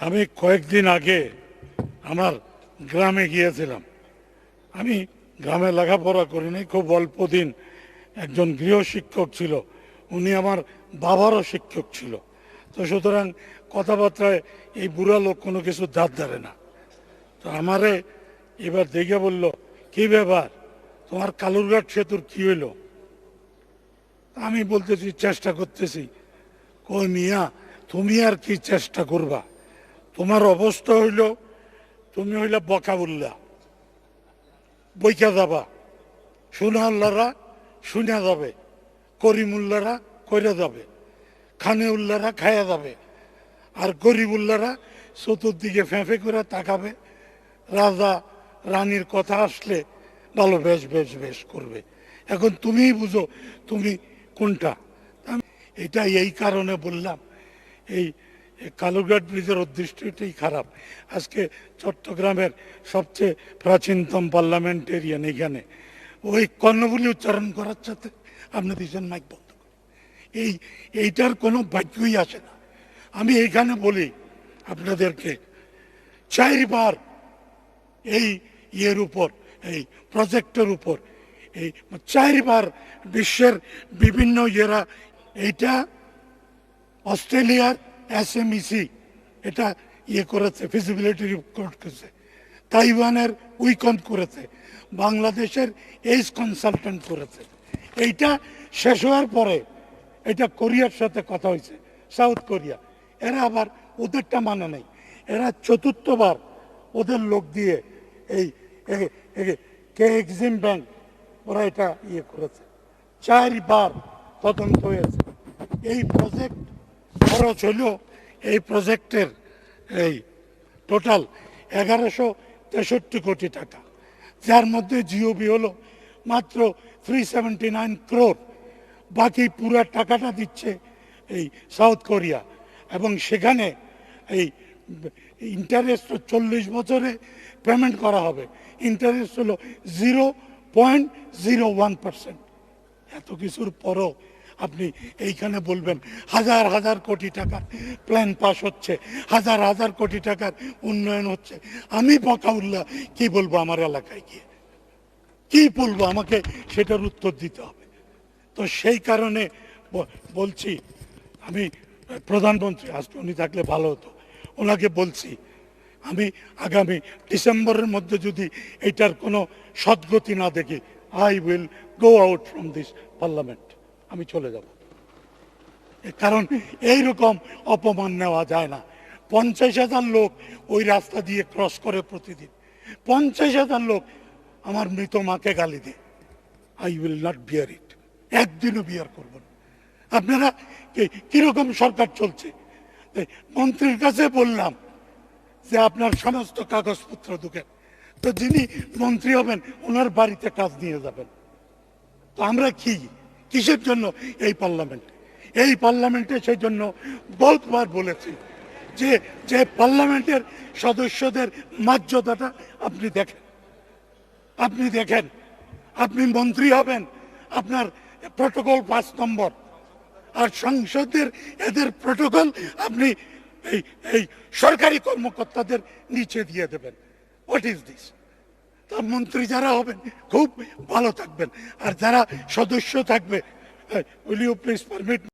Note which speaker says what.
Speaker 1: আমি কয়েকদিন আগে আমার গ্রামে গিয়েছিলাম। আমি গ্রামে লেখাপড়া করিনি, খুব অল্প দিন একজন গৃহ শিক্ষক ছিল, উনি আমার বাবারও শিক্ষক ছিল। তো সুতরাং কথাবার্তায় এই বুড়া লোক কোনো কিছু দাঁত ধরে না। তো আমারে এবার দেখে বলল, কি ব্যাপার? তোমার কালুরঘাট সেতুর কি হইল? আমি বলতেছি, চেষ্টা করতেছি। কই মিয়া, তুমি আর কি চেষ্টা করবা? তোমার অবস্থা হইল, তুমি হইলে বকা বললা বইকা যাবা। সুনাল্লারা শুনে যাবে। করিমুল্লারা কইরা যাবে। খানে উল্লারা খায়া যাবে। আর গরিবুল্লারা চতুর্দিকে ফেঁফে করে তাকাবে। রাজা, রানীর কথা আসলে ভালো বেশ বেশ বেশ করবে। এখন তুমিই বুঝো, তুমি কোনটা? এটা এই কারণে বললাম, এই এই কালুরঘাট ব্রিজের উদ্দেশ্যটাই খারাপ। আজকে চট্টগ্রামের সবচেয়ে প্রাচীনতম পার্লামেন্টেরিয়ান এখানে। ওই কর্ণবুলি উচ্চারণ করার সাথে আপনি দিয়েছেন মাইক বন্ধ। এই, এইটার কোনো বাক্যই আসে না। আমি এখানে বলি আপনাদেরকে, চারবার এই ইয়ের উপর, এই প্রজেক্টের উপর, এই চারবার বিশ্বের বিভিন্ন ইয়েরা, এইটা অস্ট্রেলিয়ার এসএমইসি এটা ইয়ে করেছে ফিজিবিলিটি রিপোর্ট করেছে। তাইওয়ানের উইকন করেছে, বাংলাদেশের এইস কনসালটেন্ট করেছে। এইটা শেষ হওয়ার পরে এটা কোরিয়ার সাথে কথা হয়েছে, সাউথ কোরিয়া। এরা আবার ওদেরটা মানে নেই। এরা চতুর্থবার ওদের লোক দিয়ে এই কে এক্সিম ব্যাংক, ওরা এটা ইয়ে করেছে। চারবার তদন্ত হয়েছে। এই প্রজেক্ট খরচ হলো এই প্রজেক্টের এই টোটাল এগারোশো তেষট্টি কোটি টাকা। যার মধ্যে জিওবি হলো মাত্র থ্রি সেভেন্টি নাইন ক্রোর বাকি পুরা টাকাটা দিচ্ছে এই সাউথ কোরিয়া এবং সেখানে এই ইন্টারেস্ট চল্লিশ বছরে পেমেন্ট করা হবে। ইন্টারেস্ট হলো zero point zero one percent এত কিছুর পরও আপনি এইখানে বলবেন, হাজার হাজার কোটি টাকার প্ল্যান পাস হচ্ছে, হাজার হাজার কোটি টাকার উন্নয়ন হচ্ছে। আমি বকাউল্লাহ কি বলব আমার এলাকায় গিয়ে? কি বলব আমাকে সেটার উত্তর দিতে হবে। তো সেই কারণে বলছি, আমি প্রধানমন্ত্রী, আজকে উনি থাকলে ভালো হতো। ওনাকে বলছি, আমি আগামী ডিসেম্বরের মধ্যে যদি এটার কোনো সদ্গতি না দেখি I will go out from this parliament আমি চলে যাব। কারণ এই রকম অপমান নেওয়া যায় না। পঞ্চাশ হাজার লোক ওই রাস্তা দিয়ে ক্রস করে প্রতিদিন। পঞ্চাশ হাজার লোক আমার মৃত মাকে গালি দেয়। I will not bear it একদিনও বিয়ার করব না। আপনারা কীরকম সরকার চলছে? মন্ত্রীর কাছে বললাম যে আপনার সমস্ত কাগজপত্র ঢুকেন। তো যিনি মন্ত্রী হবেন, ওনার বাড়িতে কাজ নিয়ে যাবেন। তো আমরা কি? কিসের জন্য? এই পার্লামেন্ট। এই পার্লামেন্টে সেই জন্য বহুতবার বলেছি যে যে পার্লামেন্টের সদস্যদের মর্যাদাটা আপনি দেখেন। আপনি দেখেন। আপনি মন্ত্রী হবেন, আপনার প্রোটোকল পাঁচ নম্বর। আর সংসদের এদের প্রোটোকল আপনি এই এই সরকারি কর্মকর্তাদের নিচে দিয়ে দেবেন। হোয়াট ইজ দিস তা মন্ত্রী যারা হবেন, খুব ভালো থাকবেন। আর যারা সদস্য থাকবে উইল ইউ প্লিজ পারমিট